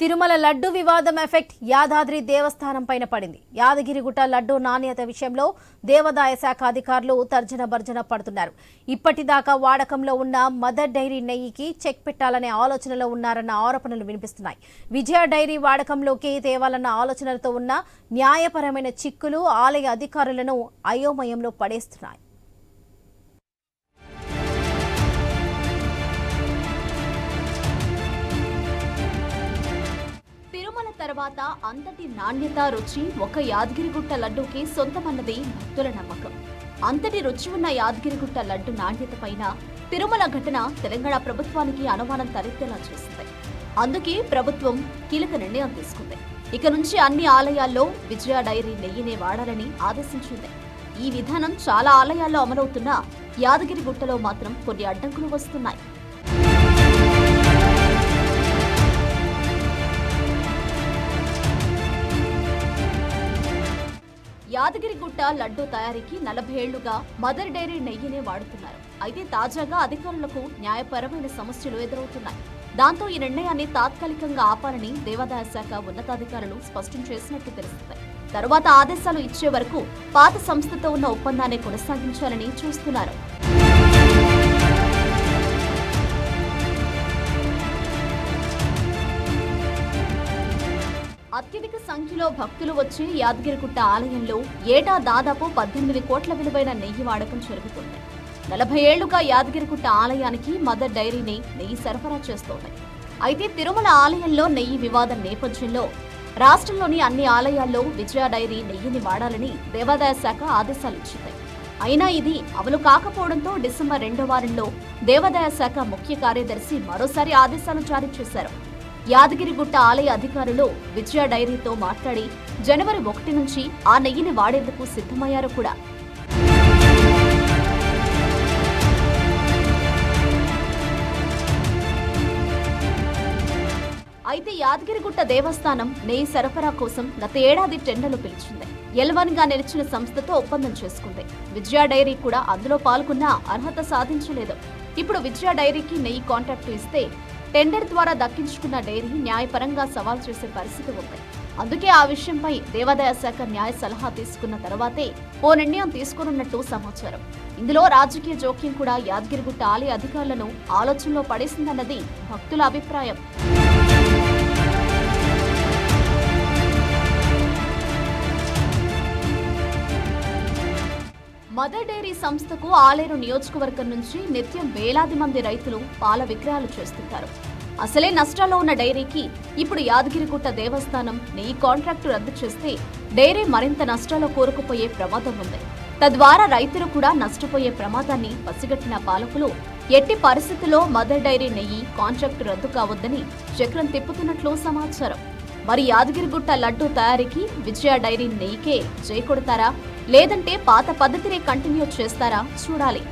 తిరుమల లడ్డు వివాదం ఎఫెక్ట్ యాదాద్రి దేవస్థానం పైన పడింది. యాదగిరిగుట్ట లడ్డు నాణ్యత విషయంలో దేవాదాయ శాఖ అధికారులు తర్జన భర్జన పడుతున్నారు. ఇప్పటిదాకా వాడకంలో ఉన్న మదర్ డైరీ నెయ్యికి చెక్ పెట్టాలనే ఆలోచనలో ఉన్నారన్న ఆరోపణలు వినిపిస్తున్నాయి. విజయ డైరీ వాడకంలోకి తేవాలన్న ఆలోచనలతో ఉన్న న్యాయపరమైన చిక్కులు ఆలయ అధికారులను అయోమయంలో పడేస్తున్నాయి. తర్వాత అంతటి నాణ్యత రుచి ఒక యాదగిరిగుట్ట లడ్డూకి సొంతమన్నది భక్తుల నమ్మకం. అంతటి రుచి ఉన్న యాదగిరిగుట్ట లడ్డు నాణ్యత పైన తిరుమల ఘటన తెలంగాణ ప్రభుత్వానికి అనుమానం తలెత్తేలా చేసింది. అందుకే ప్రభుత్వం కీలక నిర్ణయం తీసుకుంది. ఇక నుంచి అన్ని ఆలయాల్లో విజయ డైరీ నెయ్యినే వాడాలని ఆదేశించింది. ఈ విధానం చాలా ఆలయాల్లో అమలవుతున్నా యాదగిరిగుట్టలో మాత్రం కొన్ని అడ్డంకులు వస్తున్నాయి. యాదగిరిగుట్ట లడ్డు తయారీకి నలభై ఏళ్ళుగా మదర్ డైరీ నెయ్యినే వాడుతున్నారు. అయితే తాజాగా అధికారులకు న్యాయపరమైన సమస్యలు ఎదురవుతున్నాయి. దాంతో ఈ నిర్ణయాన్ని తాత్కాలికంగా ఆపాలని దేవాదాయ శాఖ ఉన్నతాధికారులు స్పష్టం చేసినట్టు తెలుస్తుంది. తరువాత ఆదేశాలు ఇచ్చే వరకు పాత సంస్థతో ఉన్న ఒప్పందాన్ని కొనసాగించాలని చూస్తున్నారు. సంఖ్యలో భక్తులు వచ్చే యాదగిరిగుట్ట ఆలయంలో ఏటా దాదాపు పద్దెనిమిది కోట్ల విలువైన నెయ్యి వాడకం జరుగుతుంది. నలభై ఏళ్ళుగా యాదగిరిగుట్ట ఆలయానికి మదర్ డైరీని నెయ్యి సరఫరా చేస్తోంది. అయితే తిరుమల ఆలయంలో నెయ్యి వివాదం నేపథ్యంలో రాష్ట్రంలోని అన్ని ఆలయాల్లో విజయ డైరీ నెయ్యిని వాడాలని దేవాదాయ శాఖ ఆదేశాలు ఇచ్చింది. అయినా ఇది అమలు కాకపోవడంతో డిసెంబర్ రెండో వారంలో దేవాదాయ శాఖ ముఖ్య కార్యదర్శి మరోసారి ఆదేశాలు జారీ చేశారు. యాదగిరిగుట్ట ఆలయ అధికారులు విజయ డైరీతో మాట్లాడి జనవరి ఒకటి నుంచి ఆ నెయ్యిని వాడేందుకు సిద్ధమయ్యారు కూడా. అయితే యాదగిరిగుట్ట దేవస్థానం నెయ్యి సరఫరా కోసం గత ఏడాది టెండర్లు పిలిచింది. ఎల్వన్గా నిలిచిన సంస్థతో ఒప్పందం చేసుకుంది. విజయ డైరీ కూడా అందులో పాల్గొన్న అర్హత సాధించలేదు. ఇప్పుడు విజయ డైరీకి నెయ్యి కాంట్రాక్టు ఇస్తే టెండర్ ద్వారా దక్కించుకున్న డైరీ న్యాయపరంగా సవాల్ చేసే పరిస్థితి ఉంది. అందుకే ఆ విషయంపై దేవాదాయ శాఖ న్యాయ సలహా తీసుకున్న తర్వాతే ఓ నిర్ణయం తీసుకున్నట్టు సమాచారం. ఇందులో రాజకీయ జోక్యం కూడా యాదగిరిగుట్ట ఆలయ అధికారులను ఆలోచనలో పడేసిందన్నది భక్తుల అభిప్రాయం. మదర్ డైరీ సంస్థకు ఆలేరు నియోజకవర్గం నుంచి నిత్యం వేలాది మంది రైతులు పాల విక్రయాలు చేస్తుంటారు. అసలే నష్టాల్లో ఉన్న డైరీకి ఇప్పుడు యాదగిరిగుట్ట దేవస్థానం నెయ్యి కాంట్రాక్టు రద్దు చేస్తే డైరీ మరింత నష్టాల్లో కోరుకుపోయే ప్రమాదం ఉంది. తద్వారా రైతులు కూడా నష్టపోయే ప్రమాదాన్ని పసిగట్టిన పాలకులు ఎట్టి పరిస్థితుల్లో మదర్ డైరీ నెయ్యి కాంట్రాక్టు రద్దు కావద్దని చక్రం తిప్పుతున్నట్లు సమాచారం. మరి యాదగిరిగుట్ట లడ్డు తయారీకి విజయ డైరీ నెయ్యికే జై కొడతారా? లేదంటే పాత పద్ధతినే కంటిన్యూ చేస్తారా? చూడాలి.